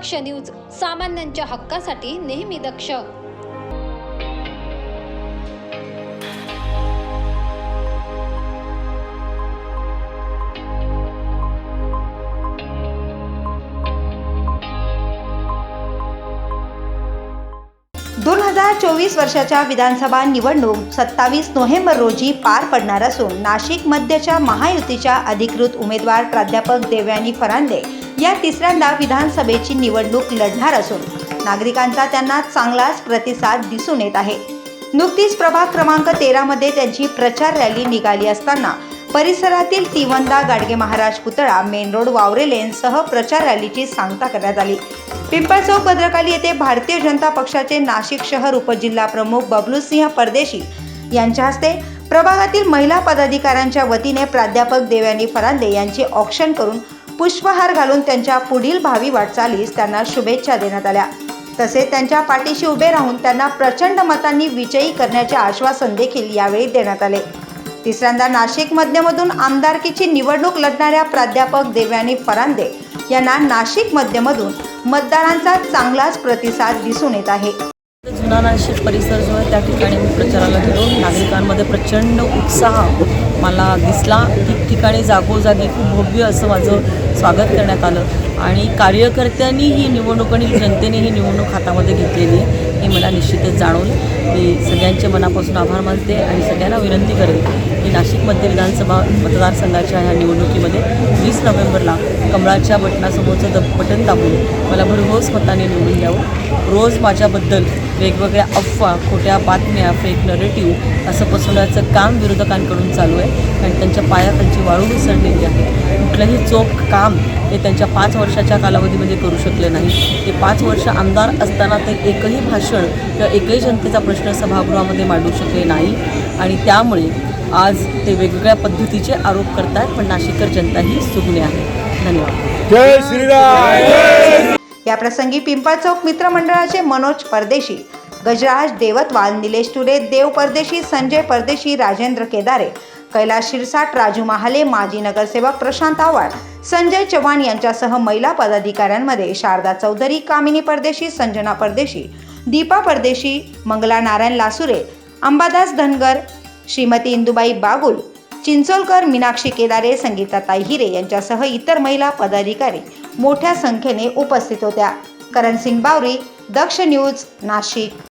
दक्ष news सामान्यांच्या हक्कासाठी नेहमी दक्ष. दोन हजार चोवीस वर्षाच्या विधानसभा निवडणूक सत्तावीस नोव्हेंबर रोजी पार पडणार असून नाशिक मध्यच्या महायुतीच्या अधिकृत उमेदवार प्राध्यापक देवयानी फरांदे या तिसऱ्यांदा विधानसभेची निवडणूक लढणार असून नागरिकांचा त्यांना चांगलाच प्रतिसाद दिसून येत आहे. नुकतीच प्रभाग क्रमांक तेरामध्ये त्यांची प्रचार रॅली निघाली असताना परिसरातील तिवंदा गाडगे महाराज पुतळा मेन रोड वावरे लेनसह प्रचार रॅलीची सांगता करण्यात आली. पिंपळ चौक भद्रकाली येथे भारतीय जनता पक्षाचे नाशिक शहर उपजिल्हा प्रमुख बबलूसिंह परदेशी यांच्या हस्ते प्रभागातील महिला पदाधिकाऱ्यांच्या वतीने प्राध्यापक देवयानी फरांदे यांचे ऑक्शन करून पुष्पहार घालून त्यांच्या पुढील भावी वाटचालीस त्यांना शुभेच्छा देण्यात आल्या. तसेच त्यांच्या पाठीशी उभे राहून त्यांना प्रचंड मतांनी विजयी करण्याचे आश्वासन देखील यावेळी देण्यात आले. तिसऱ्यांदा नाशिक मध्यमधून आमदारकीची निवडणूक लढणाऱ्या प्राध्यापक देवयानी फरांदे यांना नाशिक मध्यमधून मतदारांचा चांगलाच प्रतिसाद दिसून येत आहे. जुना नाशिक परिसर जो आहे त्या ठिकाणी मी प्रचाराला गेलो. नागरिकांमध्ये प्रचंड उत्साह मला दिसला. ठिकठिकाणी जागोजागी खूप भव्य असं माझं स्वागत करण्यात आलं. आणि कार्यकर्त्यांनी ही निवडणूक आणि जनतेने ही निवडणूक हातामध्ये घेतलेली आहे हे मला निश्चितच जाणवलं. मी सगळ्यांचे मनापासून आभार मानते आणि सगळ्यांना विनंती करेन की नाशिक मध्य विधानसभा मतदारसंघाच्या ह्या निवडणुकीमध्ये वीस नोव्हेंबरला कमळाच्या बटनासमोरचं द बटन दाबून मला भरघोस मताने निवडून द्यावं. रोज माझ्याबद्दल वेगवेगळ्या अफवा खोट्या बातम्या फेक नरेटिव्ह असं पसरवण्याचं काम विरोधकांकडून चालू आहे आणि त्यांच्या पायाखालची वाळू मिसळलेली आहे कुठलंही चोख काम ते त्यांच्या पाच वर्षाच्या कालावधीमध्ये करू शकले नाही ते पाच वर्ष आमदार असताना ते एकही भाषण किंवा एकही जनतेचा प्रश्न सभागृहामध्ये मांडू शकले नाही आणि त्यामुळे आज ते वेगवेगळ्या पद्धतीचे आरोप करतात पण नाशिकर जनता ही सुज्ञ आहे. धन्यवाद. जय श्रीराम! या प्रसंगी पिंपळ चौक मित्रमंडळाचे मनोज परदेशी गजराज देवतवाल निलेश टुरे देव परदेशी संजय परदेशी राजेंद्र केदारे कैलास शिरसाट राजू महाले माजी नगरसेवक प्रशांत आव्हाड संजय चव्हाण यांच्यासह महिला पदाधिकाऱ्यांमध्ये शारदा चौधरी कामिनी परदेशी संजना परदेशी दीपा परदेशी मंगला नारायण लासुरे अंबादास धनगर श्रीमती इंदुबाई बागुल चिंचोलकर मीनाक्षी केदारे संगीताताई हिरे यांच्यासह इतर महिला पदाधिकारी मोठ्या संख्येने उपस्थित होत्या. करण सिंग बावरी दक्ष न्यूज नाशिक.